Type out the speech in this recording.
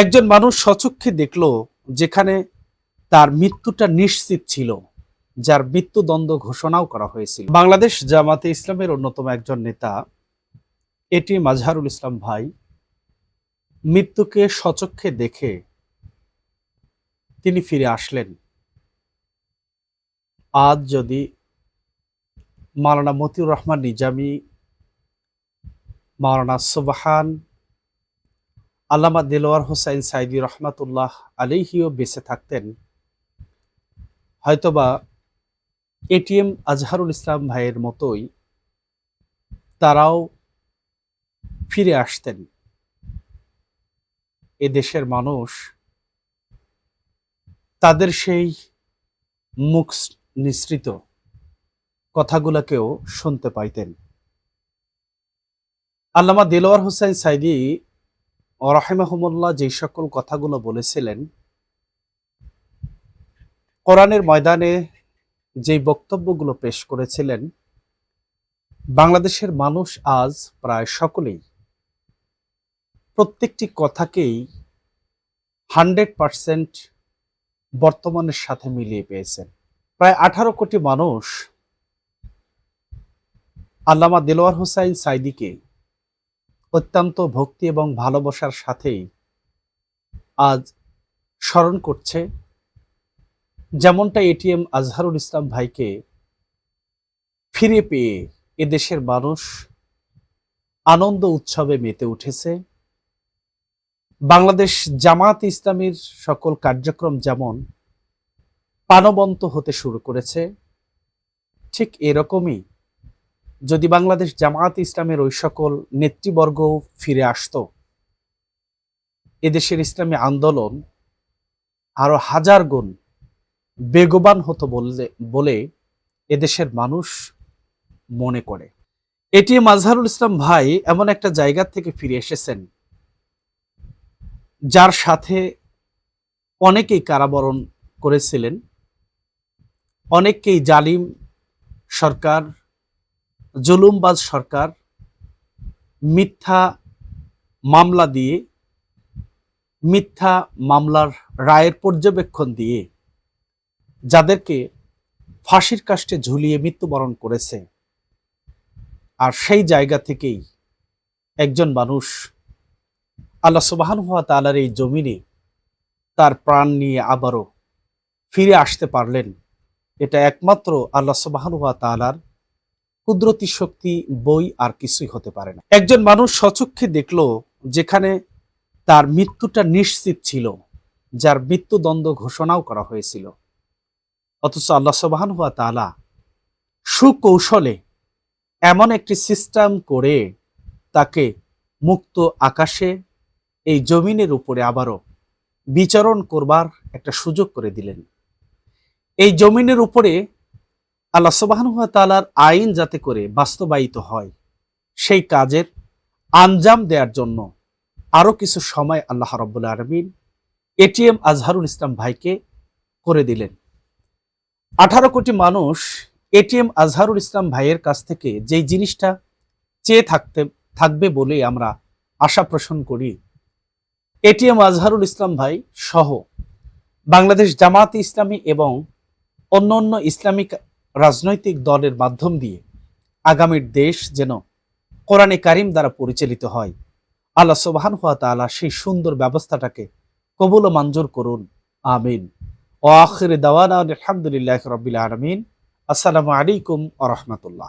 একজন মানুষ সচক্ষে দেখল যেখানে তার মৃত্যুটা নিশ্চিত ছিল, যার মৃত্যুদণ্ড ঘোষণাও করা হয়েছিল। বাংলাদেশ জামাতে ইসলামের অন্যতম একজন নেতা, এটি মাজহারুল ইসলাম ভাই, মৃত্যুকে সচক্ষে দেখে তিনি ফিরে আসলেন। আজ যদি মাওলানা মতিউর রহমান নিজামী, মাওলানা সুবাহান আল্লামা দেলোয়ার হোসাইন সাইদি রহমাতুল্লাহ আলিহিও বেঁচে থাকতেন। হয়তোবা এটিএম আজহারুল ইসলাম ভাইয়ের মতোই তারাও ফিরে আসতেন। এ দেশের মানুষ তাদের সেই মুখ নিঃসৃত কথাগুলোকেও শুনতে পাইতেন। আল্লামা দেলোয়ার হোসেন সাইদি রাহেমাহমুল্লাহ যে সকল কথাগুলো বলেছিলেন, কোরআনের ময়দানে যে বক্তব্যগুলো পেশ করেছিলেন, বাংলাদেশের মানুষ আজ প্রায় সকলেই প্রত্যেকটি কথাকেই হান্ড্রেড পারসেন্ট বর্তমানের সাথে মিলিয়ে পেয়েছেন। প্রায় আঠারো কোটি মানুষ আল্লামা দেলোয়ার হোসাইন সাইদিকে অত্যন্ত ভক্তি এবং ভালোবাসার সাথেই আজ স্মরণ করছে। যেমনটা এটিএম আজহারুল ইসলাম ভাইকে ফিরে পেয়ে এদেশের মানুষ আনন্দ উৎসবে মেতে উঠেছে। বাংলাদেশ জামাত ইসলামীর সকল কার্যক্রম যেমন প্রাণবন্ত হতে শুরু করেছে, ঠিক এরকমই যদি বাংলাদেশ জামায়াত ইসলামের ওই সকল নেতৃবর্গ ফিরে আসতো, এদেশের ইসলামী আন্দোলন আরও হাজার গুণ বেগবান হতো বললে, বলে এদেশের মানুষ মনে করে। এটি মাজহারুল ইসলাম ভাই এমন একটা জায়গা থেকে ফিরে এসেছেন, যার সাথে অনেকেই কারাবরণ করেছিলেন, অনেককেই জালিম সরকার জুলুমবাজ সরকার মিথ্যা মামলা দিয়ে, মিথ্যা মামলার রায়ের পর্যবেক্ষণ দিয়ে যাদেরকে ফাঁসির কাষ্টে ঝুলিয়ে মৃত্যুবরণ করেছে। আর সেই জায়গা থেকেই একজন মানুষ আল্লাহ সুবাহান হওয়া তালার এই জমিনে তার প্রাণ নিয়ে আবারও ফিরে আসতে পারলেন। এটা একমাত্র আল্লাহ সুবাহান হওয়া তালার কুদরতি শক্তি, বই আর কিছুই হতে পারে না। একজন মানুষ সচক্ষে দেখল যেখানে তার মৃত্যুটা নিশ্চিত ছিল, যার মৃত্যুদণ্ড ঘোষণাও করা হয়েছিল। অথচ আল্লাহ সবাহান হুয়া তালা সুকৌশলে এমন একটি সিস্টেম করে তাকে মুক্ত আকাশে, এই জমিনের উপরে আবারও বিচরণ করবার একটা সুযোগ করে দিলেন। এই জমিনের উপরে আল্লাহ সুবাহানুয়া তালার আইন যাতে করে বাস্তবায়িত হয়, সেই কাজের আঞ্জাম দেওয়ার জন্য আরও কিছু সময় আল্লাহ রব্বুল আলমিন এটিএম আজহারুল ইসলাম ভাইকে করে দিলেন। আঠারো কোটি মানুষ এটিএম আজহারুল ইসলাম ভাইয়ের কাছ থেকে যেই জিনিসটা চেয়ে থাকতে, থাকবে বলে আমরা আশা পোষণ করি, এটিএম আজহারুল ইসলাম ভাই সহ বাংলাদেশ জামাত ইসলামী এবং অন্য অন্য ইসলামিক রাজনৈতিক দলের মাধ্যম দিয়ে আগামীর দেশ যেন কোরআনে কারিম দ্বারা পরিচালিত হয়। আল্লাহ সোবাহান হাত তালা সেই সুন্দর ব্যবস্থাটাকে কবুল মঞ্জুর করুন। আমিন। ও আখির দাওয়ানা আলহামদুলিল্লাহ রবিল আলমিন। আসসালামু আলাইকুম আ রহমতুল্লাহ।